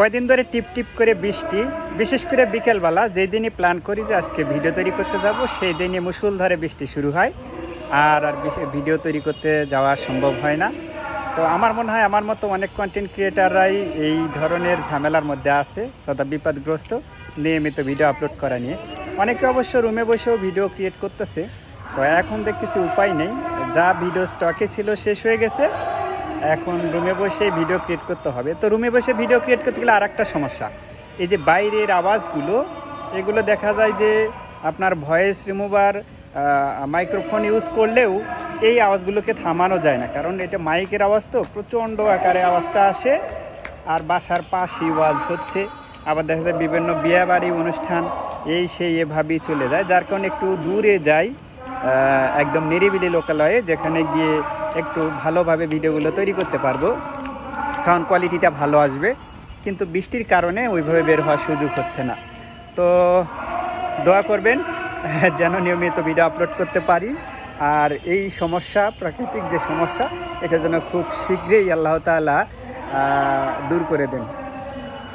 কয়দিন ধরে টিপ টিপ করে বৃষ্টি, বিশেষ করে বিকেলবেলা। যেই দিনই প্ল্যান করি যে আজকে ভিডিও তৈরি করতে যাব, সেই দিনই মুসুলধারে বৃষ্টি শুরু হয়। আর আর ভিডিও তৈরি করতে যাওয়া সম্ভব হয় না। তো আমার মনে হয়, আমার মতো অনেক কন্টেন্ট ক্রিয়েটাররাই এই ধরনের ঝামেলার মধ্যে আছে, তথা বিপদগ্রস্ত, নিয়মিত ভিডিও আপলোড করা নিয়ে। অনেকে অবশ্য রুমে বসেও ভিডিও ক্রিয়েট করতেছে। তো এখন দেখতেছি উপায় নেই। যা ভিডিও স্টকে ছিল, শেষ হয়ে গেছে। এখন রুমে বসে ভিডিও ক্রিয়েট করতে হবে। তো রুমে বসে ভিডিও ক্রিয়েট করতে গেলে আর একটা সমস্যা। এই যে বাইরের আওয়াজগুলো, এগুলো দেখা যায় যে আপনার ভয়েস রিমুভার মাইক্রোফোন ইউজ করলেও এই আওয়াজগুলোকে থামানো যায় না। কারণ এটা মাইকের আওয়াজ তো, প্রচণ্ড আকারে আওয়াজটা আসে আর বাসার পাশে আওয়াজ হচ্ছে। আবার দেখা যায় বিভিন্ন বিয়েবাড়ি অনুষ্ঠান, এই সেই এভাবেই চলে যায়। যার কারণে একটু দূরে যাই একদম নিরিবিলি লোকালয়ে, যেখানে গিয়ে একটু ভালোভাবে ভিডিওগুলো তৈরি করতে পারব। সাউন্ড কোয়ালিটিটা ভালো আসবে, কিন্তু বৃষ্টির কারণে ওইভাবে বের হওয়ার সুযোগ হচ্ছে না। তো দোয়া করবেন, যেন নিয়মিত ভিডিও আপলোড করতে পারি। আর এই সমস্যা, প্রাকৃতিক যে সমস্যা, এটা যেন খুব শীঘ্রই আল্লাহ তাআলা দূর করে দেন।